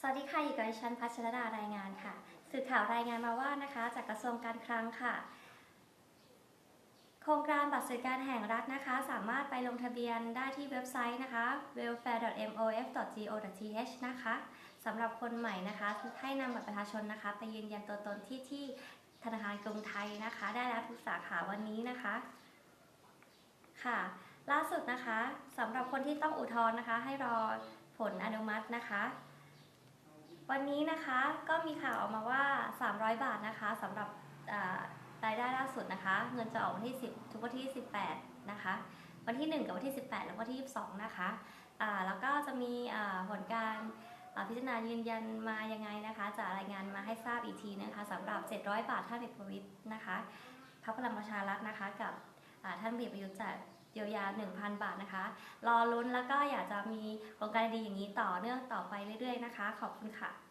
สวัสดีค่ะ อยู่กับดิฉันพัชรดารายงานค่ะ สื่อข่าวรายงานมาว่านะคะ จากกระทรวงการคลังค่ะ โครงการบัตรสวัสดิการแห่งรัฐนะคะ สามารถไปลงทะเบียนได้ที่เว็บไซต์นะคะ welfare.mof.go.th นะคะสำหรับคนใหม่นะคะ ให้นำบัตรประชาชนนะคะ ไปยืนยันตัวตนที่ที่ธนาคารกรุงไทยนะคะ ได้แล้วทุกสาขาวันนี้นะคะค่ะล่าสุดนะคะสำหรับคนที่ต้องอุทธรณ์นะคะ ให้รอผลอนุมัตินะคะ วันนี้นะคะก็มีข่าวออกมาว่า 300 บาทนะคะสำหรับรายได้ล่าสุดนะคะ เงินจะออกวันที่ 10 ทุกวันที่ 18 นะคะ วันที่ 1 กับวันที่ 18 แล้วก็วันที่ 22 นะคะแล้วก็จะมีผลการพิจารณายืนยันมายังไงนะคะ จะรายงานมาให้ทราบอีกทีนะคะสำหรับ 700 บาทท่านเอกประวิตยนะคะพรรคพลังประชารัฐนะคะ กับท่านเบียประยุทธ์จะเยียวยา 1,000 บาทนะคะ รอลุ้นแล้วก็อยากจะมีโครงการดีอย่างนี้ต่อเนื่องต่อไปเรื่อยๆนะคะ ขอบคุณค่ะ